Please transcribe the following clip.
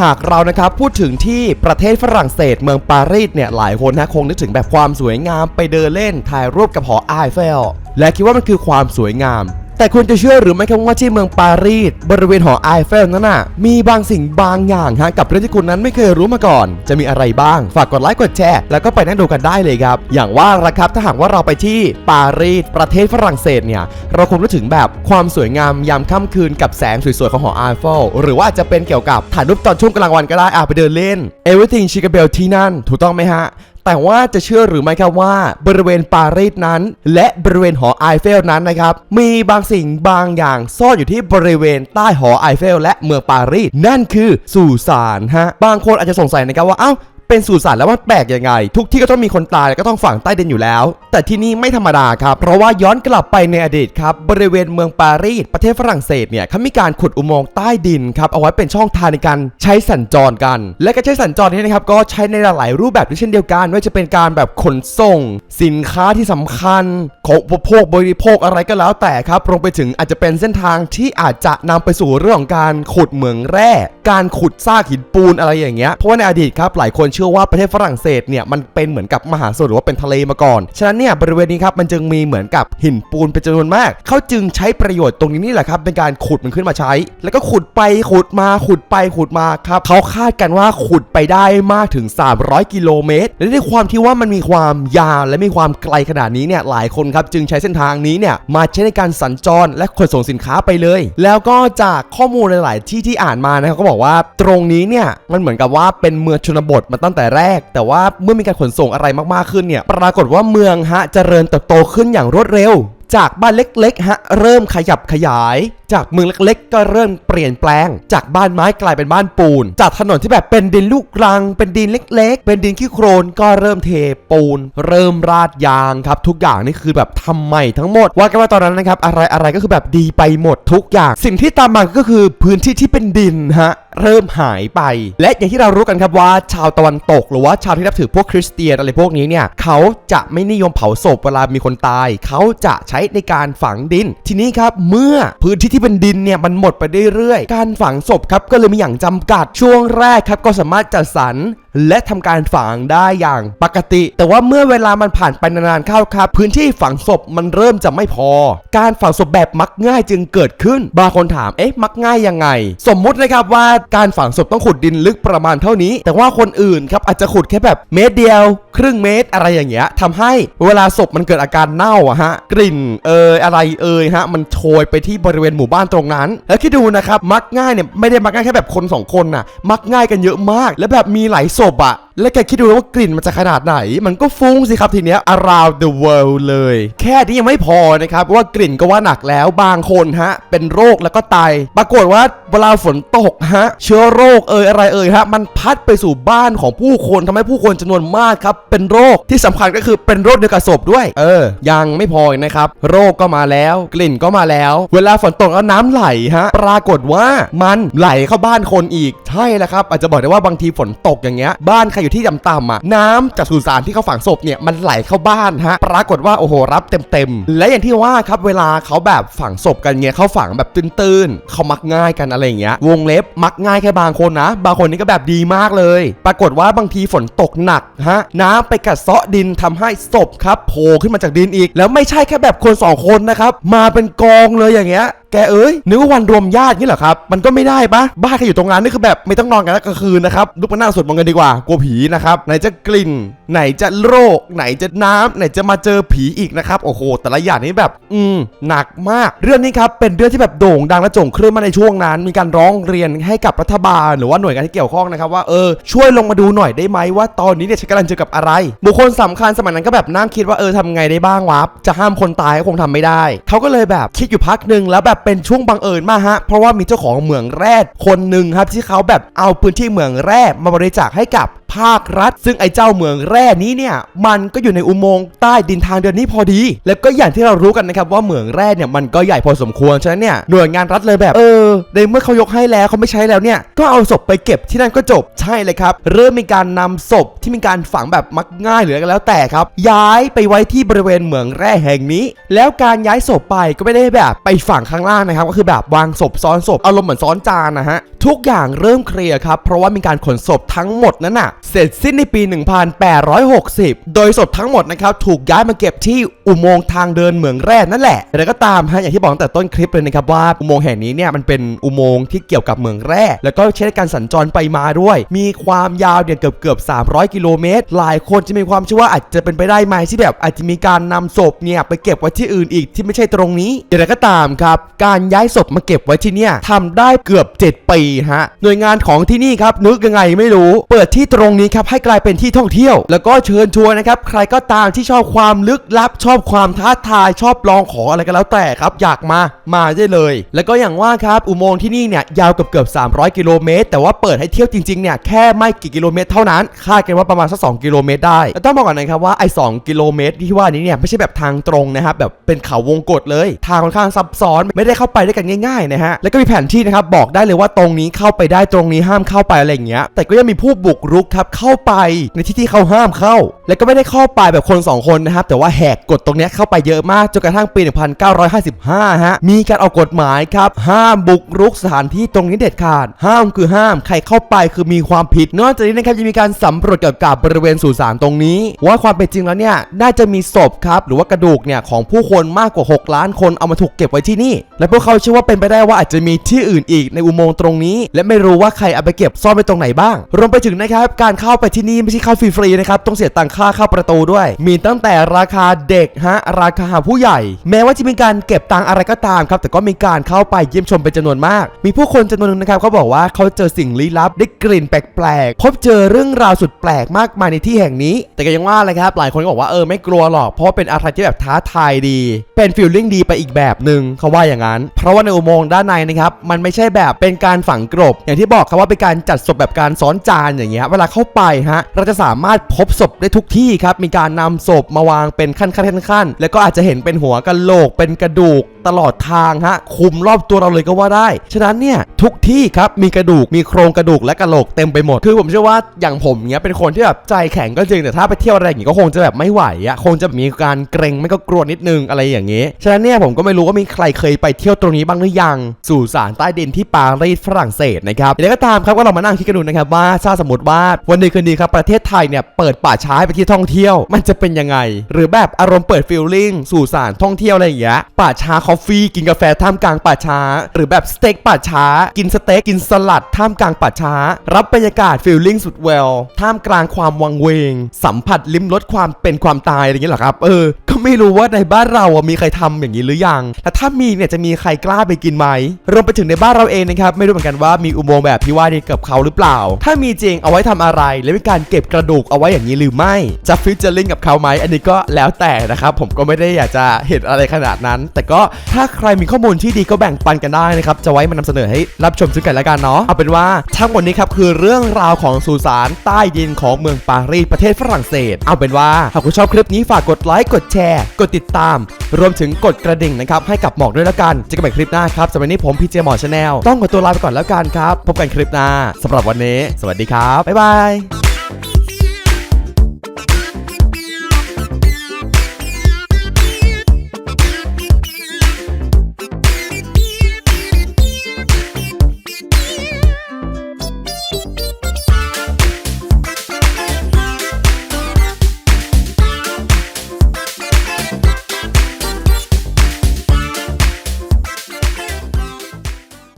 หากเรานะครับพูดถึงที่ประเทศฝรั่งเศสเมืองปารีสเนี่ยหลายคนนะคงนึกถึงแบบความสวยงามไปเดินเล่นถ่ายรูปกับหอไอเฟลและคิดว่ามันคือความสวยงาม แต่คุณจะเชื่อหรือไม่ครับว่าที่เมืองปารีสบริเวณหอไอเฟลนั้นน่ะมีบางสิ่งบางอย่างฮะกับเรื่องที่คุณนั้นไม่เคยรู้มาก่อน จะมีอะไรบ้าง ฝากกดไลค์กดแชร์แล้วก็ไปนั่งดูกันได้เลยครับ อย่างว่าละครับถ้าหากว่าเราไปที่ปารีสประเทศฝรั่งเศสเนี่ยเราคงนึกถึงแบบความสวยงามยามค่ำคืนกับแสงสวยๆของหอไอเฟลหรือว่าอาจจะเป็นเกี่ยวกับถ่ายรูปตอนช่วงกลางวันก็ได้อาไปเดินเล่น Everything c h i c a b e l ที่นั่นถูกต้องไหมฮะ แต่ว่าจะเชื่อหรือไม่ครับว่า บริเวณปารีสนั้น และบริเวณหอไอเฟลนั้นนะครับ มีบางสิ่งบางอย่างซ่อนอยู่ที่บริเวณใต้หอไอเฟลและเมืองปารีสนั่นคือสุสานฮะบางคนอาจจะสงสัยนะครับว่าเอ้า เป็นสุสานแล้วมันแปลกยังไง ทุกที่ก็ต้องมีคนตายก็ต้องฝังใต้ดินอยู่แล้ว แต่ที่นี่ไม่ธรรมดาครับ เพราะว่าย้อนกลับไปในอดีตครับ บริเวณเมืองปารีสประเทศฝรั่งเศสเนี่ยเขามีการขุดอุโมงค์ใต้ดินครับเอาไว้เป็นช่องทางในการใช้สัญจรกัน และการใช้สัญจรนี้นะครับก็ใช้ในหลายรูปแบบด้วยเช่นเดียวกันว่าจะเป็นการแบบขนส่ง สินค้าที่สำคัญของอุปโภคบริโภคอะไรก็แล้วแต่ครับรวมไปถึงอาจจะเป็นเส้นทางที่อาจจะนำไปสู่เรื่องของการขุดเหมืองแร่ การขุดซากหินปูนอะไรอย่างเงี้ยเพราะว่าในอดีตครับหลายคนเชื่อว่าประเทศฝรั่งเศสเนี่ยมันเป็นเหมือนกับมหาสมุทรหรือว่าเป็นทะเลมาก่อน ฉะนั้นเนี่ยบริเวณนี้ครับมันจึงมีเหมือนกับหินปูนเป็นจำนวนมาก เขาจึงใช้ประโยชน์ตรงนี้นี่แหละครับเป็นการขุดมันขึ้นมาใช้ แล้วก็ขุดไปขุดมาขุดไปขุดมาครับเขาคาดกันว่าขุดไปได้มากถึง 300 กิโลเมตร และด้วยความที่ว่ามันมีความยาวและมีความไกลขนาดนี้เนี่ยหลายคนครับจึงใช้เส้นทางนี้เนี่ยมาใช้ในการสัญจรและขนส่งสินค้าไปเลย แล้วก็จากข้อมูลหลาย ๆ ที่ที่อ่านมานะครับก็บอกว่าตรงนี้เนี่ยมันเหมือนกับว่าเป็นเมืองชนบทมาตั้งแต่แรก แต่ว่าเมื่อมีการขนส่งอะไรมากๆขึ้นเนี่ย ปรากฏว่าเมืองฮะเจริญเติบโตขึ้นอย่างรวดเร็ว จากบ้านเล็กๆฮะเริ่มขยับขยายจากเมืองเล็กๆ ก็เริ่มเปลี่ยนแปลง จากบ้านไม้กลายเป็นบ้านปูน จากถนนที่แบบเป็นดินลูกรัง เป็นดินเล็ก ๆ เป็นดินขี้โครนก็เริ่มเทปูน เริ่มราดยางครับ ทุกอย่างนี่คือแบบทำใหม่ทั้งหมด ว่ากันว่าตอนนั้นนะครับอะไรอะไรก็คือแบบดีไปหมดทุกอย่าง สิ่งที่ตามมาก็คือพื้นที่ที่เป็นดินฮะเริ่มหายไป และอย่างที่เรารู้กันครับว่า ชาวตะวันตก หรือว่าชาวที่นับถือพวกคริสเตียนอะไรพวกนี้เนี่ยเขาจะไม่นิยมเผาศพเวลามีคนตาย เขาจะใช้ในการฝังดิน ทีนี้ครับเมื่อพื้นที่ที่เป็นดินเนี่ยมันหมดไปเรื่อยๆ การฝังศพครับก็เลยมีอย่างจำกัดช่วงแรกครับก็สามารถจัดสรร และทำการฝังได้อย่างปกติ แต่ว่าเมื่อเวลามันผ่านไปนานๆเข้าครับ พื้นที่ฝังศพมันเริ่มจะไม่พอ การฝังศพแบบมักง่ายจึงเกิดขึ้น บางคนถาม เอ๊ะ มักง่ายยังไง สมมุตินะครับว่าการฝังศพต้องขุดดินลึกประมาณเท่านี้ แต่ว่าคนอื่นครับอาจจะขุดแค่แบบเมตรเดียว ครึ่งเมตรอะไรอย่างเงี้ยทำให้เวลาศพมันเกิดอาการเน่าอะฮะ กลิ่นเอยอะไรเอยฮะ มันโชยไปที่บริเวณหมู่บ้านตรงนั้น แล้วคิดดูนะครับ มักง่ายเนี่ยไม่ได้มักง่ายแค่แบบคนสองคนน่ะมักง่ายกันเยอะมาก และแบบมีหลายศพอะ แล้วแกคิดดูว่ากลิ่นมันจะขนาดไหน มันก็ฟุ้งสิครับทีเนี้ย around the world เลย แค่นี้ยังไม่พอนะครับว่ากลิ่นก็ว่าหนักแล้วบางคนฮะ เป็นโรคแล้วก็ตายปรากฏว่าเวลาฝนตกฮะ เชื้อโรคเอ่ยอะไรเอ่ยฮะ มันพัดไปสู่บ้านของผู้คนทำให้ผู้คนจำนวนมากครับ เป็นโรคที่สำคัญก็คือเป็นโรคเดียวกับศพด้วย เออ ยังไม่พอนะครับ โรคก็มาแล้ว กลิ่นก็มาแล้ว เวลาฝนตกแล้วน้ำไหลฮะ ปรากฏว่ามันไหลเข้าบ้านคนอีกใช่แล้วครับ อาจจะบอกได้ว่าบางทีฝนตกอย่างเงี้ยบ้านใครอยู่ที่ต่ำๆอะน้ำจากสุสานที่เขาฝังศพเนี่ยมันไหลเข้าบ้านฮะปรากฏว่าโอ้โหรับเต็มๆและอย่างที่ว่าครับเวลาเขาแบบฝังศพกันเงี้ยเขาฝังแบบตื้นๆเขามักง่ายกันอะไรอย่างเงี้ยวงเล็บมักง่ายแค่บางคนนะ บางคนนี่ก็แบบดีมากเลย ปรากฏว่าบางทีฝนตกหนักฮะน้ำไปกัดเซาะดินทำให้ศพครับโผล่ขึ้นมาจากดินอีก แล้วไม่ใช่แค่แบบคนสองคนนะครับมาเป็นกองเลยอย่างเงี้ย กเอ้ยนึกว่าวันรวมญาตินี่เหรอครับ มันก็ไม่ได้ปะบ้านใครอยู่ตรงนั้นนี่คือแบบไม่ต้องนอนกันแล้วกลางคืนนะครับลุกมานั่งสวดมนต์กันดีกว่ากลัวผีนะครับไหนจะกลิ่น ไหนจะโรค ไหนจะน้ำไหนจะมาเจอผีอีกนะครับโอ้โห แต่ละอย่างนี้แบบ อืมหนักมาก เรื่องนี้ครับเป็นเรื่องที่แบบโด่งดังและโจ่งคลื่นมาในช่วงนั้น มีการร้องเรียนให้กับรัฐบาล หรือว่าหน่วยงานที่เกี่ยวข้องนะครับว่าเออช่วยลงมาดูหน่อยได้ไหมว่าตอนนี้เนี่ยฉันกำลังเจอกับอะไร บุคคลสำคัญสมัยนั้นก็แบบนั่งคิดว่าเออทำไงได้บ้างวะจะห้ามคนตายก็คงทำไม่ได้เขาก็เลยแบบคิดอยู่พักหนึ่งแล้วแบบเป็นช่วงบังเอิญมากฮะ เพราะว่ามีเจ้าของเหมืองแร่คนหนึ่งครับที่เขาแบบเอาพื้นที่เหมืองแร่มาบริจาคให้กับภาครัฐ ซึ่งไอ้เจ้าเหมืองแร่นี้เนี่ย มันก็อยู่ในอุโมงค์ใต้ดินทางเดินนี้พอดี แล้วก็อย่างที่เรารู้กันนะครับว่าเหมืองแร่เนี่ยมันก็ใหญ่พอสมควรฉะนั้นเนี่ยหน่วยงานรัฐเลยแบบเออในเมื่อเขายกให้แล้วเขาไม่ใช้แล้วเนี่ยก็เอาศพไปเก็บที่นั่นก็จบใช่เลยครับ เริ่มมีการนำศพที่มีการฝังแบบมักง่ายหรืออะไรก็แล้วแต่ครับ ย้ายไปไว้ที่บริเวณเหมืองแร่แห่งนี้ แล้วการย้ายศพไปก็ไม่ได้แบบไปฝังข้างล่างนะครับ ก็คือแบบวางศพซ้อนศพอารมณ์เหมือนซ้อนจานนะฮะทุกอย่างเริ่มเคลียร์ครับเพราะว่ามีการขนศพทั้งหมดนั้นน่ะเสร็จสิ้นในปี 1860 โดยศพทั้งหมดนะครับถูกย้ายมาเก็บที่อุโมงค์ทางเดินเหมืองแร่นั่นแหละแต่ก็ตามฮะอย่างที่บอกตั้งแต่ต้นคลิปเลยนะครับว่าอุโมงค์แห่งนี้เนี่ยมันเป็นอุโมงค์ที่เกี่ยวกับเหมืองแร่ แล้วก็ใช้ในการสัญจรไปมาด้วย มีความยาวเนี่ยเกือบเกือบ300 กิโลเมตร หลายคนจะมีความเชื่อว่าอาจจะเป็นไปได้ไหมที่แบบอาจจะมีการนำศพเนี่ยไปเก็บไว้ที่อื่นอีกที่ไม่ใช่ตรงนี้อย่างไรก็ตามครับ การย้ายศพมาเก็บไว้ที่เนี่ยทำได้เกือบ 7 ปีฮะหน่วยงานของที่นี่ครับนึกยังไงไม่รู้ เปิดที่ตรงนี้ครับให้กลายเป็นที่ท่องเที่ยว แล้วก็เชิญชวนนะครับใครก็ตามที่ชอบความลึกลับชอบความท้าทายชอบลองของอะไรก็แล้วแต่ครับ อยากมามาได้เลย แล้วก็อย่างว่าครับอุโมงค์ที่นี่เนี่ยยาวเกือบเกือบ300 กิโลเมตรแต่ว่าเปิดให้เที่ยวจริงๆเนี่ยแค่ไม่กี่กิโลเมตรเท่านั้นคาดกันว่าประมาณสัก2กิโลเมตรได้แล้วต้องบอกก่อนนะครับว่าไอ้2กิโลเมตรที่ว่านี้เนี่ยไม่ใช่แบบทางตรงนะครับแบบเป็นเขาวงกฏเลย ทางค่อนข้างซับซ้อนไม่ได้เข้าไปได้กันง่ายๆนะฮะแล้วก็มีแผนที่นะครับบอกได้เลยว่าตรงนี้เข้าไปได้ตรงนี้ห้ามเข้าไปอะไรอย่างเงี้ยแต่ก็ยังมีผู้บุกรุกครับเข้าไปในที่ที่เขาห้ามเข้า แล้วก็ไม่ได้เข้าไปแบบคนสองคนนะครับแต่ว่าแหกกฎตรงนี้เข้าไปเยอะมากจนกระทั่งปี 1955 ฮะ มีการออกกฎหมายครับ ห้ามบุกรุกสถานที่ตรงนี้เด็ดขาด ห้ามคือห้าม ใครเข้าไปคือมีความผิด นอกจากนี้นะครับยังมีการสำรวจเกี่ยวกับบริเวณสุสานตรงนี้ ว่าความเป็นจริงแล้วเนี่ย น่าจะมีศพครับ หรือว่ากระดูกเนี่ย ของผู้คนมากกว่า 6 ล้านคนเอามาถูกเก็บไว้ที่นี่ และพวกเขาเชื่อว่าเป็นไปได้ว่าอาจจะมีที่อื่นอีกในอุโมงค์ตรงนี้ และไม่รู้ว่าใครเอาไปเก็บซ่อนไปตรงไหนบ้าง รวมไปถึงนะครับกการเข้าไปที่นี่ไม่ใช่เข้าฟรีๆนะครับ ต้องเสียตังค่าเข้าประตูด้วย มีตั้งแต่ราคาเด็กฮะ ราคาผู้ใหญ่ แม้ว่าจะมีการเก็บตังอะไรก็ตามครับ แต่ก็มีการเข้าไปเยี่ยมชมเป็นจำนวนมาก มีผู้คนจำนวนหนึงนะครับเขาบอกว่าเขาเจอสิ่งลี้ลับได้กลิ่นแปลกๆ พบเจอเรื่องราวสุดแปลกมากมายในที่แห่งนี้ แต่ก็ยังว่าเลยครับ หลายคนก็บอกว่าเออไม่กลัวหรอก เพราะเป็นอะไรที่แบบท้าทายดี เป็นฟิลลิ่งดีไปอีกแบบหนึ่งเขาว่าอย่างนั้น เพราะว่าในอุโมงค์ด้านในนะครับ มันไม่ใช่แบบเป็นการฝังกลบ อย่างที่บอกครับว่าเป็นการจัดศพแบบการซ้อนจานอย่างเงี้ย เวลาเข้าไปฮะเราจะสามารถพบศพได้ทุกที่ครับมีการนำศพมาวางเป็นขั้นขั้นขั้นขั้นๆแล้วก็อาจจะเห็นเป็นหัวกะโหลกเป็นกระดูกตลอดทางฮะคุมรอบตัวเราเลยก็ว่าได้ ฉะนั้นเนี่ยทุกที่ครับมีกระดูกมีโครงกระดูกและกระโหลกเต็มไปหมด คือผมเชื่อว่าอย่างผมเนี้ยเป็นคนที่แบบใจแข็งก็จริงแต่ถ้าไปเที่ยวอะไรอย่างงี้ก็คงจะแบบไม่ไหวอะคงจะมีการเกรงไม่ก็กลัวนิดนึงอะไรอย่างงี้ ฉะนั้นเนี่ยผมก็ไม่รู้ว่ามีใครเคยไปเที่ยวตรงนี้บ้างหรือยังสู่สารใต้ดินที่ปารีสฝรั่งเศสนะครับอย่างไรก็ตามครับก็เรามานั่งคิดกันดูนะครับว่าถ้าสมมติว่าวันดีคืนดีครับประเทศไทยเนี่ยเปิดป่าช้าให้ไปที่ท่องเที่ยว มันจะเป็นยังไง หรือแบบอารมณ์เปิดฟิลลิ่งสู่สารท่องเที่ยวอะไรอย่างเงี้ยป่าช้าคอฟฟี่กินกาแฟท่ามกลางป่าช้า หรือแบบสเต็กป่าช้า กินสเต็กกินสลัดท่ามกลางป่าช้า รับบรรยากาศฟิลลิ่งสุดเวลท่ามกลางความวังเวง สัมผัสลิ้มรสความเป็นความตายอะไรอย่างเงี้ยหรอครับเออก็ไม่รู้ว่าในบ้านเราอะมีใครทำอย่างนี้หรือยังแต่ถ้ามีเนี่ยจะมีใครกล้าไปกินไหมรวมไปถึงในบ้านเราเองนะครับไม่รู้เหมือนกันว่ามีอุโมงค์แบบที่ว่านี่กับเขาหรือเปล่า ถ้ามีจริงเอาไว้ทำอะไรและมีการเก็บกระดูกเอาไว้อย่างนี้หรือไม่ จะฟิชเจอริงกับเขาไหมอันนี้ก็แล้วแต่นะครับผมก็ไม่ได้อยากจะเห็นอะไรขนาดนั้น แต่ก็ถ้าใครมีข้อมูลที่ดีก็แบ่งปันกันได้นะครับจะไว้มานำเสนอให้รับชมซึ่งกันและกันเนาะเอาเป็นว่าทั้งหมดนี้ครับคือเรื่องราวของสุสานใต้ดินของเมืองปารีสประเทศฝรั่งเศส เอาเป็นว่าหากคุณชอบคลิปนี้ฝากกดไลค์กดแชร์ กดติดตาม รวมถึงกดกระดิ่งนะครับให้กับหมอกด้วยแล้วกันเจอกันใหม่คลิปหน้าครับสำหรับวันนี้ผมพีเจหมอชาแนลต้องขอตัวลาไปก่อนแล้วกันครับ พบกันคลิปหน้าสำหรับวันนี้ สวัสดีครับ บ๊ายบาย Bye.